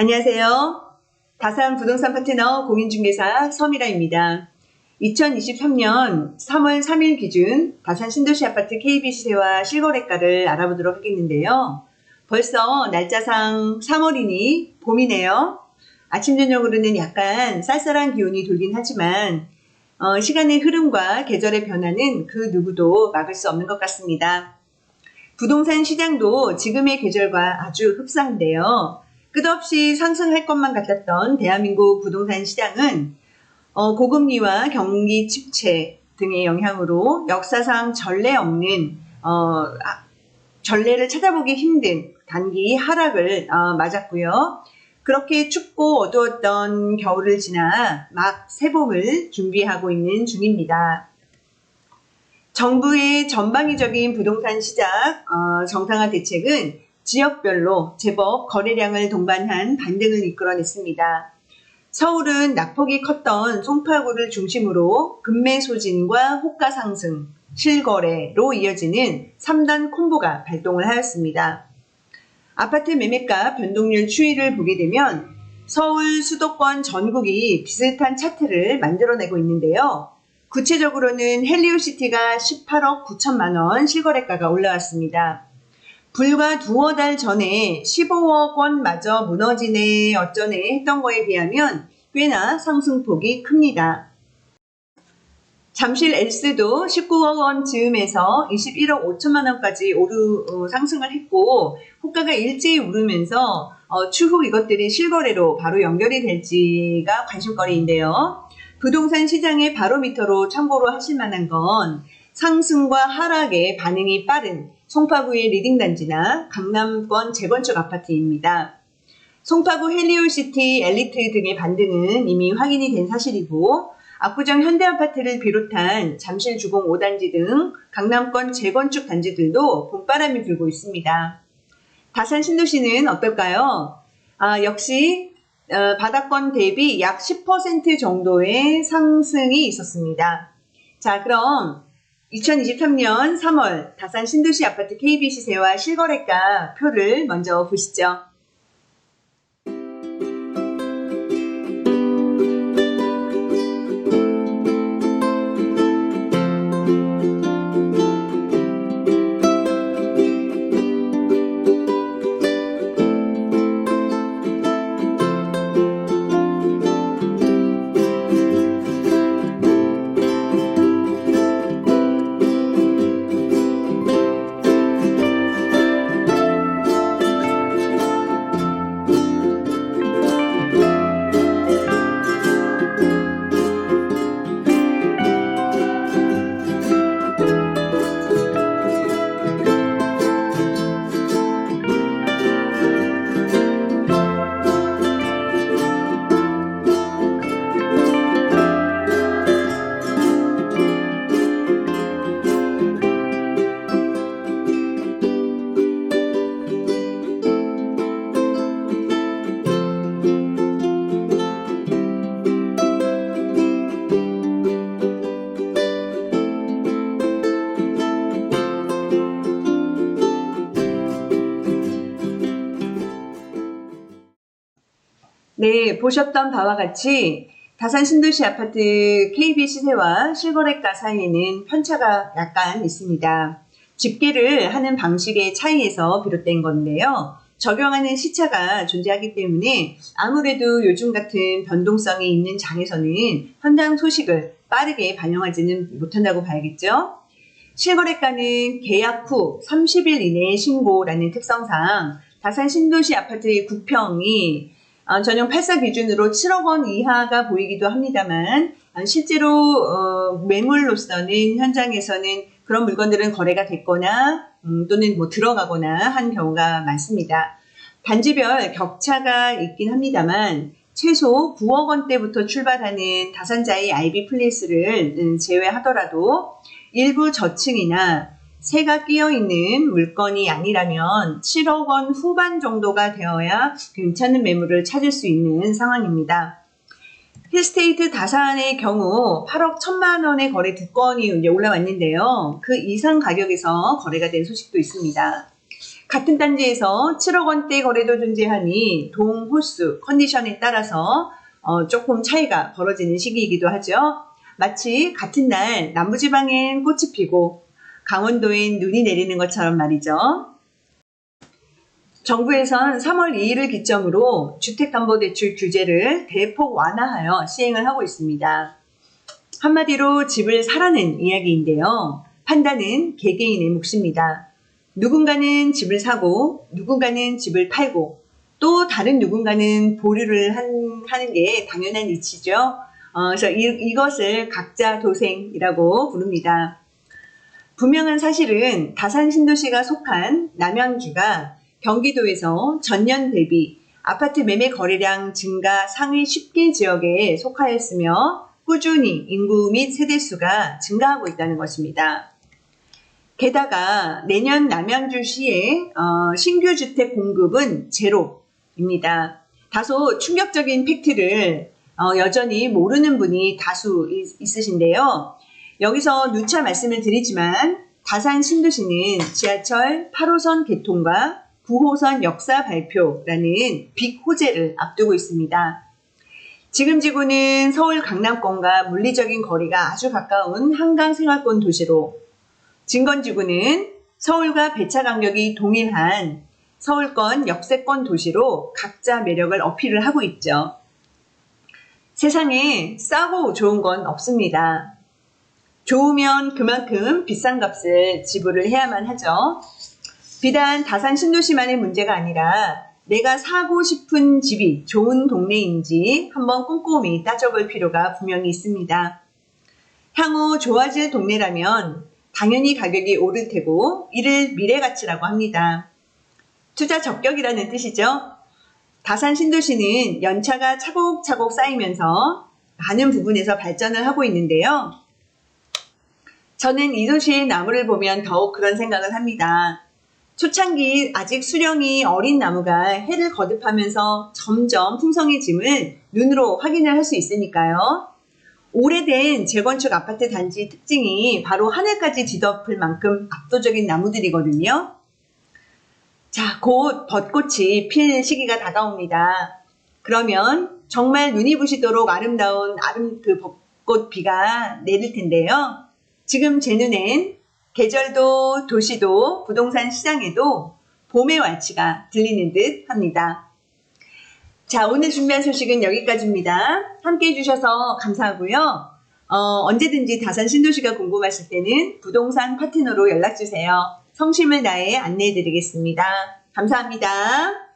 안녕하세요. 다산 부동산 파트너 공인중개사 서미라입니다. 2023년 3월 3일 기준 다산 신도시 아파트 KB시세와 실거래가를 알아보도록 하겠는데요. 벌써 날짜상 3월이니 봄이네요. 아침 저녁으로는 약간 쌀쌀한 기온이 돌긴 하지만 어, 시간의 흐름과 계절의 변화는 그 누구도 막을 수 없는 것 같습니다. 부동산 시장도 지금의 계절과 아주 흡사한데요. 끝없이 상승할 것만 같았던 대한민국 부동산 시장은 어, 고금리와 경기 침체 등의 영향으로 역사상 전례 없는 어, 아, 전례를 찾아보기 힘든 단기 하락을 어, 맞았고요. 그렇게 춥고 어두웠던 겨울을 지나 막 새봄을 준비하고 있는 중입니다. 정부의 전방위적인 부동산 시장 어, 정상화 대책은 지역별로 제법 거래량을 동반한 반등을 이끌어냈습니다. 서울은 낙폭이 컸던 송파구를 중심으로 금매 소진과 호가 상승, 실거래로 이어지는 3단 콤보가 발동을 하였습니다. 아파트 매매가 변동률 추이를 보게 되면 서울 수도권 전국이 비슷한 차트를 만들어내고 있는데요. 구체적으로는 헬리오시티가 18억 9천만 원 실거래가가 올라왔습니다. 불과 두어 달 전에 15억 원마저 무너지네 어쩌네 했던 거에 비하면 꽤나 상승폭이 큽니다. 잠실 엘스도 19억 원 즈음에서 21억 5천만 원까지 오르 어, 상승을 했고 호가가 일제히 오르면서 어, 추후 이것들이 실거래로 바로 연결이 될지가 관심거리인데요. 부동산 시장의 바로미터로 참고로 하실 만한 건 상승과 하락의 반응이 빠른 송파구의 리딩단지나 강남권 재건축 아파트입니다. 송파구 헬리오시티, 엘리트 등의 반등은 이미 확인이 된 사실이고 압구정 현대아파트를 비롯한 잠실 주공 5단지 등 강남권 재건축 단지들도 봄바람이 불고 있습니다. 다산 신도시는 어떨까요? 아, 역시 어, 바닥권 대비 약 10% 정도의 상승이 있었습니다. 자, 그럼 2023년 3월 다산 신도시 아파트 KB 시세와 실거래가 표를 먼저 보시죠. 네, 보셨던 바와 같이 다산 신도시 아파트 KB 시세와 실거래가 사이에는 편차가 약간 있습니다. 집계를 하는 방식의 차이에서 비롯된 건데요. 적용하는 시차가 존재하기 때문에 아무래도 요즘 같은 변동성이 있는 장에서는 현장 소식을 빠르게 반영하지는 못한다고 봐야겠죠. 실거래가는 계약 후 30일 이내에 신고라는 특성상 다산 신도시 아파트의 구평이 어, 전용 8사 기준으로 7억 원 이하가 보이기도 합니다만 어, 실제로 어, 매물로서는 현장에서는 그런 물건들은 거래가 됐거나 음, 또는 뭐 들어가거나 한 경우가 많습니다. 단지별 격차가 있긴 합니다만 최소 9억 원대부터 출발하는 다산자의 IB 플레이스를 음, 제외하더라도 일부 저층이나 새가 끼어 있는 물건이 아니라면 7억 원 후반 정도가 되어야 괜찮은 매물을 찾을 수 있는 상황입니다. 힐스테이트 다산의 경우 8억 1천만 원의 거래 두 건이 이제 올라왔는데요. 그 이상 가격에서 거래가 된 소식도 있습니다. 같은 단지에서 7억 원대 거래도 존재하니 동, 호수, 컨디션에 따라서 어, 조금 차이가 벌어지는 시기이기도 하죠. 마치 같은 날 남부지방엔 꽃이 피고 강원도엔 눈이 내리는 것처럼 말이죠. 정부에선 3월 2일을 기점으로 주택담보대출 규제를 대폭 완화하여 시행을 하고 있습니다. 한마디로 집을 사라는 이야기인데요. 판단은 개개인의 몫입니다. 누군가는 집을 사고, 누군가는 집을 팔고, 또 다른 누군가는 보류를 한- 하는 게 당연한 이치죠. 어, 그래서 이, 것을 각자 도생이라고 부릅니다. 분명한 사실은 다산 신도시가 속한 남양주가 경기도에서 전년 대비 아파트 매매 거래량 증가 상위 10개 지역에 속하였으며 꾸준히 인구 및 세대수가 증가하고 있다는 것입니다. 게다가 내년 남양주시의 어, 신규 주택 공급은 제로입니다. 다소 충격적인 팩트를 어, 여전히 모르는 분이 다수 있- 있으신데요. 여기서 누차 말씀을 드리지만 다산 신도시는 지하철 8호선 개통과 9호선 역사 발표라는 빅 호재를 앞두고 있습니다. 지금 지구는 서울 강남권과 물리적인 거리가 아주 가까운 한강 생활권 도시로 진건 지구는 서울과 배차 간격이 동일한 서울권 역세권 도시로 각자 매력을 어필을 하고 있죠. 세상에 싸고 좋은 건 없습니다. 좋으면 그만큼 비싼 값을 지불을 해야만 하죠. 비단 다산 신도시만의 문제가 아니라 내가 사고 싶은 집이 좋은 동네인지 한번 꼼꼼히 따져볼 필요가 분명히 있습니다. 향후 좋아질 동네라면 당연히 가격이 오를 테고 이를 미래 가치라고 합니다. 투자 적격이라는 뜻이죠. 다산 신도시는 연차가 차곡차곡 쌓이면서 많은 부분에서 발전을 하고 있는데요. 저는 이 도시의 나무를 보면 더욱 그런 생각을 합니다. 초창기 아직 수령이 어린 나무가 해를 거듭하면서 점점 풍성해짐을 눈으로 확인을 할 수 있으니까요. 오래된 재건축 아파트 단지 특징이 바로 하늘까지 뒤덮을 만큼 압도적인 나무들이거든요. 자, 곧 벚꽃이 필 시기가 다가옵니다. 그러면 정말 눈이 부시도록 아름다운 아름 그 벚꽃 비가 내릴 텐데요. 지금 제 눈엔 계절도 도시도 부동산 시장에도 봄의 왈치가 들리는 듯 합니다. 자, 오늘 준비한 소식은 여기까지입니다. 함께 해주셔서 감사하고요. 어, 언제든지 다산 신도시가 궁금하실 때는 부동산 파트너로 연락주세요. 성심을 다해 안내해드리겠습니다. 감사합니다.